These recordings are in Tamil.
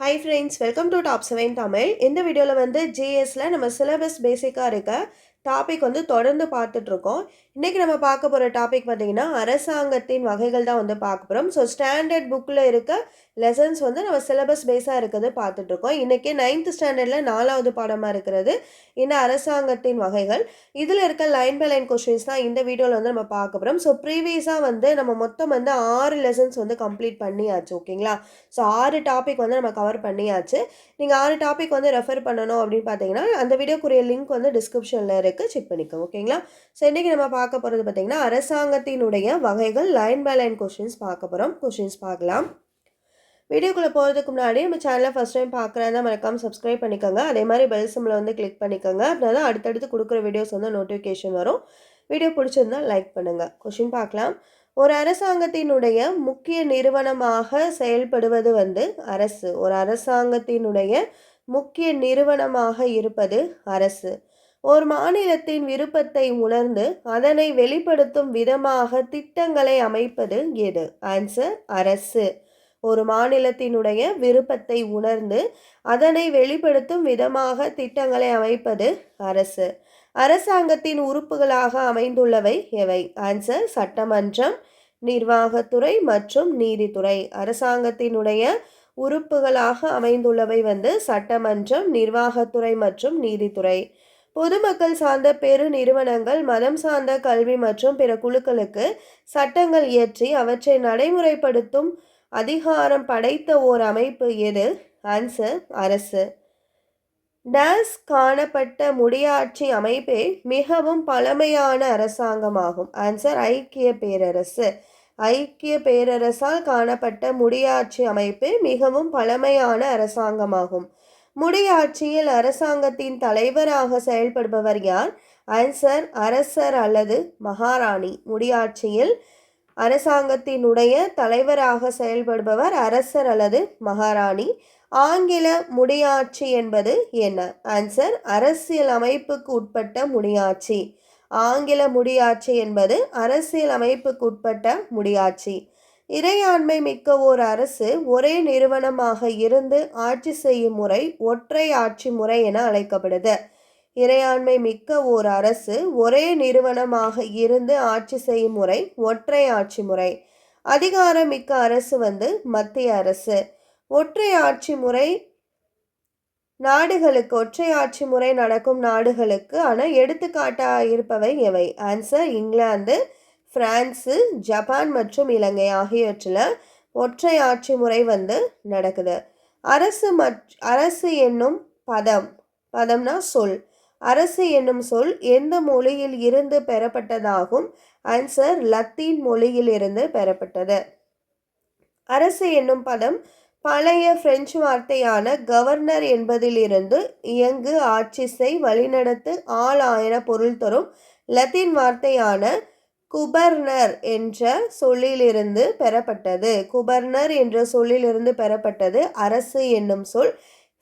Hi friends welcome to top seven Tamil இந்த வீடியோவில் வந்து ஜிஎஸ்ல நம்ம சிலபஸ் பேசிக்காக இருக்க டாபிக் வந்து தொடர்ந்து பார்த்துட்ருக்கோம். இன்றைக்கி நம்ம பார்க்க போகிற டாபிக் பார்த்திங்கன்னா அரசாங்கத்தின் வகைகள் தான் வந்து பார்க்க போகிறோம் ஸோ ஸ்டாண்டர்ட் புக்கில் இருக்க லெசன்ஸ் வந்து நம்ம சிலபஸ் பேஸாக இருக்கிறது பார்த்துட்ருக்கோம். இன்றைக்கி நைன்த் ஸ்டாண்டர்டில் நாலாவது பாடமாக இருக்கிறது இந்த அரசாங்கத்தின் வகைகள். இதில் இருக்க லைன் பை லைன் கொஷின்ஸ் தான் இந்த வீடியோவில் வந்து நம்ம பார்க்க போகிறோம் ஸோ ப்ரீவியஸாக வந்து நம்ம மொத்தம் வந்து ஆறு லெசன்ஸ் வந்து கம்ப்ளீட் பண்ணியாச்சு ஓகேங்களா? ஸோ ஆறு டாபிக் வந்து நம்ம கவர் பண்ணியாச்சு. நீங்கள் ஆறு டாபிக் வந்து ரெஃபர் பண்ணணும் அப்படின்னு பார்த்தீங்கன்னா அந்த வீடியோக்குரிய லிங்க் வந்து டிஸ்கிரிப்ஷனில் இருக்குது செக் பண்ணிக்கோங்க ஓகேங்களா ஸோ இன்றைக்கி நம்ம பார்க்க போகிறது பார்த்திங்கன்னா அரசாங்கத்தினுடைய வகைகள் லைன் பை லைன் கொஷின்ஸ் பார்க்க போகிறோம் கொஷின்ஸ் பார்க்கலாம். வீடியோக்குள்ளே போகிறதுக்கு முன்னாடி நம்ம சேனலை ஃபஸ்ட் டைம் பார்க்குறதா மறக்காமல் சப்ஸ்கிரைப் பண்ணிக்கோங்க. அதே மாதிரி பெல் சிம்மில் வந்து கிளிக் பண்ணிக்கோங்க. அப்படின்னா தான் அடுத்தடுத்து கொடுக்குற வீடியோஸ் வந்து நோட்டிஃபிகேஷன் வரும். வீடியோ பிடிச்சிருந்தா லைக் பண்ணுங்கள் கொஷின் பார்க்கலாம். ஒரு அரசாங்கத்தினுடைய முக்கிய நிறுவனமாக செயல்படுவது வந்து அரசு. ஒரு அரசாங்கத்தினுடைய முக்கிய நிறுவனமாக இருப்பது அரசு. ஒரு மாநிலத்தின் விருப்பத்தை உணர்ந்து அதனை வெளிப்படுத்தும் விதமாக திட்டங்களை அமைப்பது எது? ஆன்சர் அரசு. ஒரு மாநிலத்தினுடைய விருப்பத்தை உணர்ந்து அதனை வெளிப்படுத்தும் விதமாக திட்டங்களை அமைப்பது அரசு. அரசாங்கத்தின் உறுப்புகளாக அமைந்துள்ளவை எவை? ஆன்சர் சட்டமன்றம் நிர்வாகத்துறை மற்றும் நீதித்துறை. அரசாங்கத்தினுடைய உறுப்புகளாக அமைந்துள்ளவை வந்து சட்டமன்றம் நிர்வாகத்துறை மற்றும் நீதித்துறை. பொதுமக்கள் சார்ந்த பெரு நிறுவனங்கள் மதம் சார்ந்த கல்வி மற்றும் பிற குழுக்களுக்கு சட்டங்கள் இயற்றி அவற்றை நடைமுறைப்படுத்தும் அதிகாரம் படைத்த ஓர் அமைப்பு எது? ஆன்சர் அரசு. டேஸ் காணப்பட்ட முடியாட்சி அமைப்பே மிகவும் பழமையான அரசாங்கமாகும். ஆன்சர் ஐக்கிய பேரரசு. ஐக்கிய பேரரசால் காணப்பட்ட முடியாட்சி அமைப்பு மிகவும் பழமையான அரசாங்கமாகும். முடியாட்சியில் அரசாங்கத்தின் தலைவராக செயல்படுபவர் யார்? ஆன்சர் அரசர் அல்லது மகாராணி. முடியாட்சியில் அரசாங்கத்தினுடைய தலைவராக செயல்படுபவர் அரசர் அல்லது மகாராணி. ஆங்கில முடியாட்சி என்பது என்ன? ஆன்சர் அரசியல் அமைப்புக்கு உட்பட்ட முடியாட்சி. ஆங்கில முடியாட்சி என்பது அரசியல் அமைப்புக்கு உட்பட்ட முடியாட்சி. இறையாண்மை மிக்க ஓர் அரசு ஒரே நிறுவனமாக இருந்து ஆட்சி செய்யும் முறை ஒற்றை ஆட்சி முறை என அழைக்கப்படுது. இறையாண்மை மிக்க ஓர் அரசு ஒரே நிறுவனமாக இருந்து ஆட்சி செய்யும் முறை ஒற்றை ஆட்சி முறை. அதிகாரம் மிக்க அரசு வந்து மத்திய அரசு. ஒற்றை ஆட்சி முறை நாடுகளுக்கு ஒற்றை ஆட்சி முறை நடக்கும் நாடுகளுக்கு ஆனால் எடுத்துக்காட்டாக இருப்பவை எவை ஆன்சர் இங்கிலாந்து பிரான்ஸு ஜப்பான் மற்றும் இலங்கை ஆகியவற்றில் ஒற்றை ஆட்சி முறை வந்து நடக்குது. அரசு மற் அரசு என்னும் பதம் பதம்னா சொல். அரசு என்னும் சொல் எந்த மொழியில் இருந்து பெறப்பட்டதாகும்? ஆன்சர் லத்தீன் மொழியில் இருந்து பெறப்பட்டது. அரசு என்னும் பதம் பழைய பிரெஞ்சு வார்த்தையான கவர்னர் என்பதிலிருந்து இயங்கு ஆட்சி செய் வழிநடத்து ஆள் ஆயன பொருள் தரும் லத்தீன் வார்த்தையான குபர்னர் என்ற சொல்லிலிருந்து பெறப்பட்டது. குபர்னர் என்ற சொல்லிலிருந்து பெறப்பட்டது அரசு என்னும் சொல்.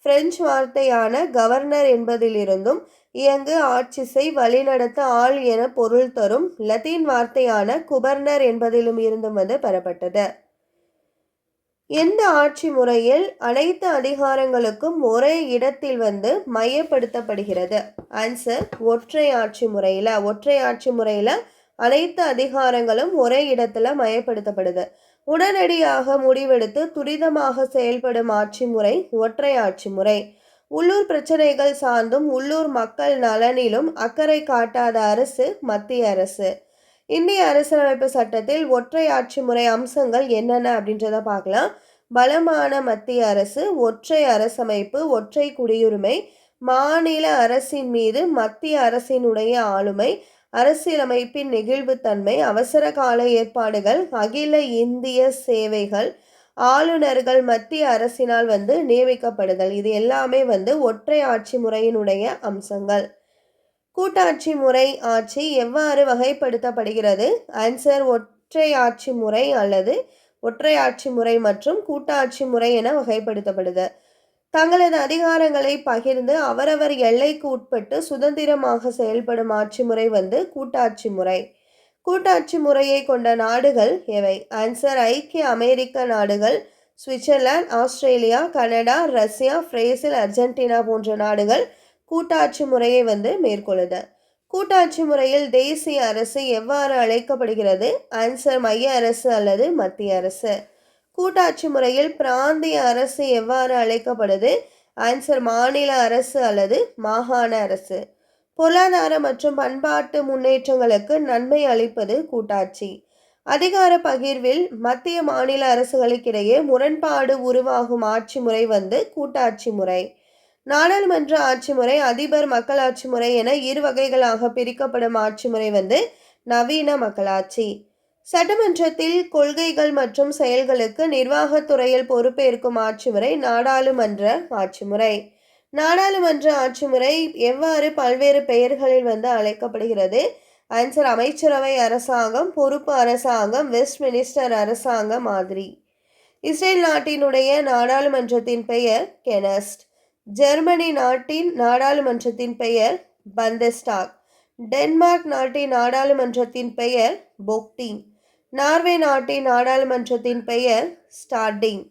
பிரெஞ்சு வார்த்தையான கவர்னர் என்பதிலிருந்தும் இயங்கு ஆட்சி செய் வழிநடத்த ஆள் என பொருள் தரும் லத்தீன் வார்த்தையான குபர்னர் என்பதிலும் இருந்தும் வந்து பெறப்பட்டது. எந்த ஆட்சி முறையில் அனைத்து அதிகாரங்களுக்கும் ஒரே இடத்தில் வந்து மையப்படுத்தப்படுகிறது? ஆன்சர் ஒற்றை ஆட்சி முறையில். ஒற்றை ஆட்சி முறையில் அனைத்து அதிகாரங்களும் ஒரே இடத்துல மயப்படுத்தப்படுது. உடனடியாக முடிவெடுத்து துரிதமாக செயல்படும் ஆட்சி முறை ஒற்றை ஆட்சி முறை. உள்ளூர் பிரச்சனைகள் சார்ந்தும் உள்ளூர் மக்கள் நலனிலும் அக்கறை காட்டாத அரசு மத்திய அரசு. இந்திய அரசியலமைப்பு சட்டத்தில் ஒற்றை ஆட்சி முறை அம்சங்கள் என்னென்ன அப்படின்றத பார்க்கலாம். பலமான மத்திய அரசு ஒற்றை அரசமைப்பு ஒற்றை குடியுரிமை மாநில அரசின் மீது மத்திய அரசினுடைய ஆளுமை அரசியலமைப்பின் நெகிழ்வுத்தன்மை அவசர கால ஏற்பாடுகள் அகில இந்திய சேவைகள் ஆளுநர்கள் மத்திய அரசினால் வந்து நியமிக்கப்படுதல். இது எல்லாமே வந்து ஒற்றை ஆட்சி முறையினுடைய அம்சங்கள். கூட்டாட்சி முறை ஆட்சி எவ்வாறு வகைப்படுத்தப்படுகிறது? ஆன்சர் ஒற்றை ஆட்சி முறை அல்லது ஒற்றை ஆட்சி முறை மற்றும் கூட்டாட்சி முறை என வகைப்படுத்தப்படுது. தங்களது அதிகாரங்களை பகிர்ந்து அவரவர் எல்லைக்கு உட்பட்டு சுதந்திரமாக செயல்படும் ஆட்சி முறை வந்து கூட்டாட்சி முறை. கூட்டாட்சி முறையை கொண்ட நாடுகள் எவை? ஆன்சர் ஐக்கிய அமெரிக்க நாடுகள் Switzerland Australia Canada Russia Brazil Argentina போன்ற நாடுகள் கூட்டாட்சி முறையை வந்து மேற்கொள்ளுது. கூட்டாட்சி முறையில் தேசிய அரசு எவ்வாறு அழைக்கப்படுகிறது? ஆன்சர் மைய அரசு அல்லது மத்திய அரசு. கூட்டாட்சி முறையில் பிராந்திய அரசு எவ்வாறு அழைக்கப்படுது? ஆன்சர் மாநில அரசு அல்லது மாகாண அரசு. பொருளாதார மற்றும் பண்பாட்டு முன்னேற்றங்களுக்கு நன்மை அளிப்பது கூட்டாட்சி. அதிகார பகிர்வில் மத்திய மாநில அரசுகளுக்கிடையே முரண்பாடு உருவாகும் ஆட்சி முறை வந்து கூட்டாட்சி முறை. நாடாளுமன்ற ஆட்சி முறை அதிபர் மக்களாட்சி முறை என இரு வகைகளாக பிரிக்கப்படும் ஆட்சி முறை வந்து நவீன மக்களாட்சி. சட்டமன்றத்தில் கொள்கைகள் மற்றும் செயல்களுக்கு நிர்வாகத்துறையில் பொறுப்பேற்கும் ஆட்சி முறை நாடாளுமன்ற ஆட்சி முறை. நாடாளுமன்ற ஆட்சி முறை எவ்வாறு பல்வேறு பெயர்களில் வந்து அழைக்கப்படுகிறது? ஆன்சர் அமைச்சரவை அரசாங்கம் பொறுப்பு அரசாங்கம் வெஸ்ட் மினிஸ்டர் அரசாங்க மாதிரி. இஸ்ரேல் நாட்டினுடைய நாடாளுமன்றத்தின் பெயர் கெனஸ்ட் ஜெர்மனி நாட்டின் நாடாளுமன்றத்தின் பெயர் பந்தஸ்டாக் டென்மார்க் நாட்டின் நாடாளுமன்றத்தின் பெயர் பொக்டிங் நார்வே நாட்டின் நாடாளுமன்றத்தின் பெயர் ஸ்டார்டிங்.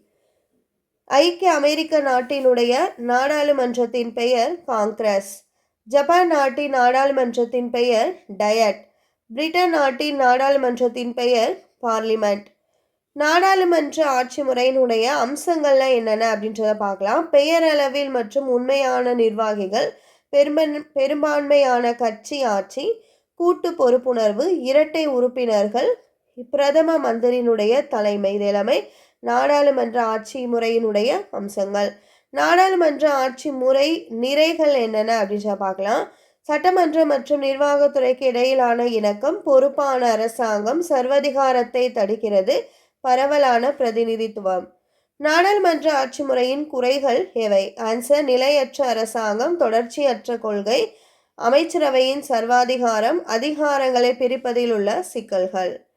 ஐக்கிய அமெரிக்க நாட்டினுடைய நாடாளுமன்றத்தின் பெயர் காங்கிரஸ். ஜப்பான் நாட்டின் நாடாளுமன்றத்தின் பெயர் டயட். பிரிட்டன் நாட்டின் நாடாளுமன்றத்தின் பெயர் பார்லிமெண்ட். நாடாளுமன்ற ஆட்சி முறையினுடைய அம்சங்கள்லாம் என்னென்ன அப்படின்றத பார்க்கலாம். பெயரளவில் மற்றும் உண்மையான நிர்வாகிகள் பெரும்பன் பெரும்பான்மையான கட்சி ஆட்சி கூட்டு பொறுப்புணர்வு இரட்டை உறுப்பினர்கள் பிரதம மந்திரியினுடைய தலைமை நிலைமை நாடாளுமன்ற ஆட்சி முறையினுடைய அம்சங்கள். நாடாளுமன்ற ஆட்சி முறை நிறைகள் என்னென்ன அப்படின்னு பார்க்கலாம். சட்டமன்ற மற்றும் நிர்வாகத்துறைக்கு இடையிலான இணக்கம் பொறுப்பான அரசாங்கம் சர்வதிகாரத்தை தடுக்கிறது பரவலான பிரதிநிதித்துவம். நாடாளுமன்ற ஆட்சி முறையின் குறைகள் எவை? ஆன்சர் நிலையற்ற அரசாங்கம் தொடர்ச்சியற்ற கொள்கை அமைச்சரவையின் சர்வாதிகாரம் அதிகாரங்களை பிரிப்பதில் உள்ள சிக்கல்கள்.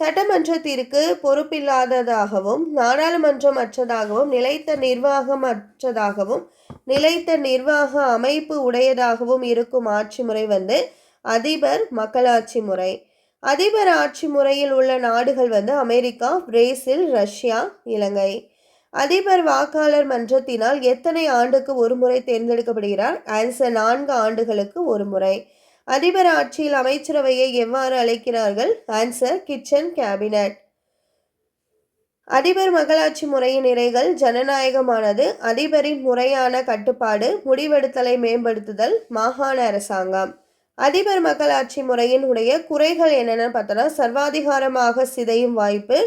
சட்டமன்றத்திற்கு பொறுப்பில்லாததாகவும் நாடாளுமன்றம் அற்றதாகவும் நிலைத்த நிர்வாகம் அற்றதாகவும் நிலைத்த நிர்வாக அமைப்பு உடையதாகவும் இருக்கும் ஆட்சி முறை வந்து அதிபர் மக்களாட்சி முறை. அதிபர் ஆட்சி முறையில் உள்ள நாடுகள் வந்து அமெரிக்கா பிரேசில் ரஷ்யா இலங்கை. அதிபர் வாக்காளர் மன்றத்தினால் எத்தனை ஆண்டுக்கு ஒரு முறை தேர்ந்தெடுக்கப்படுகிறார்? ஆன்சர் நான்கு ஆண்டுகளுக்கு ஒரு முறை. அதிபர் ஆட்சியில் அமைச்சரவையை எவ்வாறு அழைக்கிறார்கள்? ஆன்சர் கிச்சன் கேபினட் அதிபர் மகளாட்சி முறையின் நிறைகள் ஜனநாயகமானது. அதிபரின் முறையான கட்டுப்பாடு முடிவெடுத்தலை மேம்படுத்துதல் மாகாண அரசாங்கம். அதிபர் மக்களாட்சி முறையின் உடைய குறைகள் என்னென்னு பார்த்தோன்னா சர்வாதிகாரமாக சிதையும் வாய்ப்பு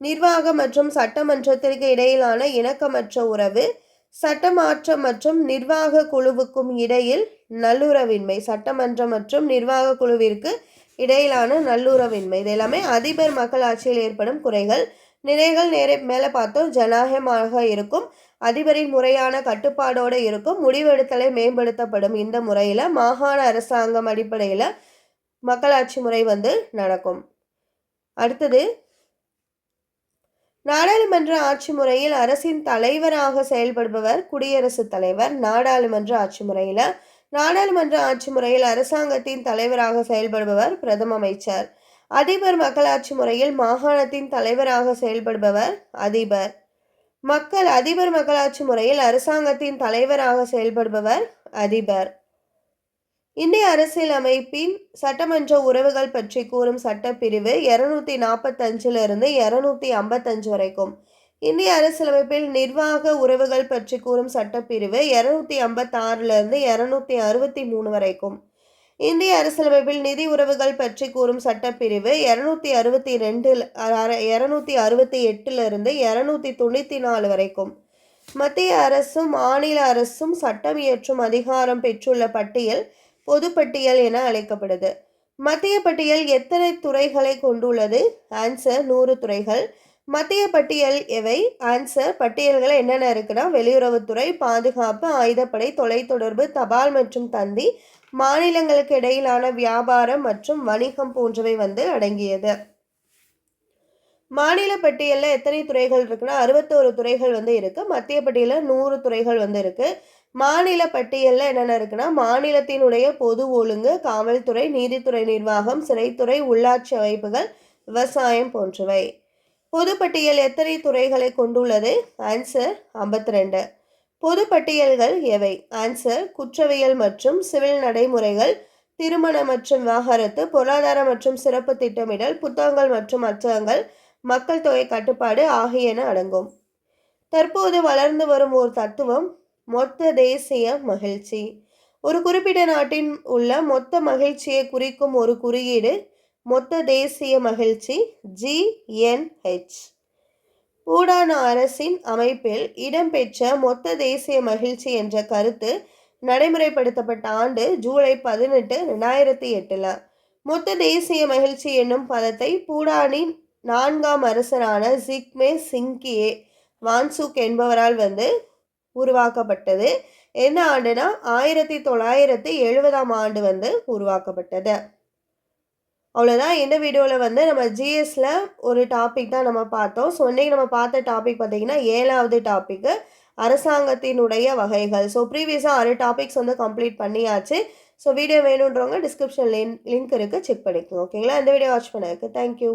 நிர்வாகம் மற்றும் சட்டமன்றத்திற்கு இடையிலான இணக்கமற்ற உறவு சட்டமாற்றம் மற்றும் நிர்வாக குழுவுக்கும் இடையில் நல்லுறவின்மை சட்டமன்றம் மற்றும் நிர்வாக குழுவிற்கு இடையிலான நல்லுறவின்மை. இது எல்லாமே அதிபர் மக்களாட்சியில் ஏற்படும் குறைகள். நிறைகள் நேரே மேலே பார்த்தோம். ஜனநாயகமாக இருக்கும். அதிபரின் முறையான கட்டுப்பாடோடு இருக்கும். முடிவெடுத்தலை மேம்படுத்தப்படும். இந்த முறையில் மாகாண அரசாங்கம் அடிப்படையில் மக்களாட்சி முறை வந்து நடக்கும். அடுத்தது நாடாளுமன்ற ஆட்சி முறையில் அரசின் தலைவராக செயல்படுபவர் குடியரசுத் தலைவர். நாடாளுமன்ற ஆட்சி முறையில் நாடாளுமன்ற ஆட்சி முறையில் அரசாங்கத்தின் தலைவராக செயல்படுபவர் பிரதம அமைச்சர். அதிபர் மக்களாட்சி முறையில் மாகாணத்தின் தலைவராக செயல்படுபவர் அதிபர். மக்கள் அதிபர் மக்களாட்சி முறையில் அரசாங்கத்தின் தலைவராக செயல்படுபவர் அதிபர். இந்திய அரசியல் அமைப்பின் சட்டமன்ற உறவுகள் பற்றி கூறும் சட்டப்பிரிவு இருநூத்தி நாற்பத்தஞ்சிலிருந்து இருநூத்தி ஐம்பத்தஞ்சு வரைக்கும். இந்திய அரசியலமைப்பில் நிர்வாக உறவுகள் பற்றி கூறும் சட்டப்பிரிவு இருநூத்தி ஐம்பத்தாறுலேருந்து இருநூத்தி அறுபத்தி மூணு வரைக்கும். இந்திய அரசியலமைப்பில் நிதி உறவுகள் பற்றி கூறும் சட்டப்பிரிவு இரநூத்தி அறுபத்தி ரெண்டு இரநூத்தி அறுபத்தி எட்டுலேருந்து இரநூத்தி தொண்ணூற்றி நாலு வரைக்கும். மத்திய அரசும் மாநில அரசும் சட்டம் இயற்றும் அதிகாரம் பெற்றுள்ள பட்டியல் பொதுப்பட்டியல் என அழைக்கப்படுது. மத்திய பட்டியல் எத்தனை துறைகளை கொண்டுள்ளது? ஆன்சர் நூறு துறைகள். மத்திய பட்டியல் எவை? ஆன்சர் பட்டியல்கள் என்னென்ன இருக்குன்னா வெளியுறவுத்துறை பாதுகாப்பு ஆயுதப்படை தொலைத்தொடர்பு தபால் மற்றும் தந்தி மாநிலங்களுக்கு இடையிலான வியாபாரம் மற்றும் வணிகம் போன்றவை வந்து அடங்கியது. மாநில பட்டியலில் எத்தனை துறைகள் இருக்குன்னா அறுபத்தோரு துறைகள் வந்து இருக்குது மத்திய பட்டியலில் நூறு துறைகள் வந்து இருக்குது மாநில பட்டியலில் என்னென்ன இருக்குன்னா மாநிலத்தினுடைய பொது ஒழுங்கு காவல்துறை நீதித்துறை நிர்வாகம் சிறைத்துறை உள்ளாட்சி அமைப்புகள் விவசாயம் போன்றவை. பொதுப்பட்டியல் எத்தனை துறைகளை கொண்டுள்ளது? ஆன்சர் ஐம்பத்தி ரெண்டு பொதுப்பட்டியல்கள் எவை? ஆன்சர் குற்றவியல் மற்றும் சிவில் நடைமுறைகள் திருமண மற்றும் விவாகரத்து பொருளாதார மற்றும் சிறப்பு திட்டமிடல் புத்தகங்கள் மற்றும் அச்சகங்கள் மக்கள் தொகை கட்டுப்பாடு ஆகியன அடங்கும். தற்போது வளர்ந்து வரும் ஒரு தத்துவம் மொத்த தேசிய மகிழ்ச்சி. ஒரு குறிப்பிட்ட நாட்டின் உள்ள மொத்த மகிழ்ச்சியை குறிக்கும் ஒரு குறியீடு மொத்த தேசிய மகிழ்ச்சி ஜிஎன்ஹெச் பூடான அரசின் அமைப்பில் இடம்பெற்ற மொத்த தேசிய மகிழ்ச்சி என்ற கருத்து நடைமுறைப்படுத்தப்பட்ட ஆண்டு ஜூலை பதினெட்டு ரெண்டாயிரத்தி எட்டில். மொத்த தேசிய மகிழ்ச்சி என்னும் பதத்தை பூடானின் நான்காம் அரசரான ஜிக்மே சிங்கியே வான்சுக் என்பவரால் வந்து உருவாக்கப்பட்டது. என்ன ஆண்டுனா ஆயிரத்தி தொள்ளாயிரத்தி எழுபதாம் ஆண்டு வந்து உருவாக்கப்பட்டது. அவ்வளோதான் இந்த வீடியோவில் வந்து நம்ம ஜிஎஸ்ல ஒரு டாபிக் தான் நம்ம பார்த்தோம். ஸோ இன்றைக்கி நம்ம பார்த்த டாபிக் பார்த்திங்கன்னா ஏழாவது டாப்பிக்கு அரசாங்கத்தினுடைய வகைகள். ஸோ ப்ரீவியஸாக ஆறு டாபிக்ஸ் வந்து கம்ப்ளீட் பண்ணியாச்சு. ஸோ வீடியோ வேணுன்றவங்க டிஸ்கிரிப்ஷன் லிங்க் லிங்க் இருக்குது செக் பண்ணிக்கோங்க. ஓகேங்களா இந்த வீடியோ வாட்ச் பண்ணதுக்கு தேங்க்யூ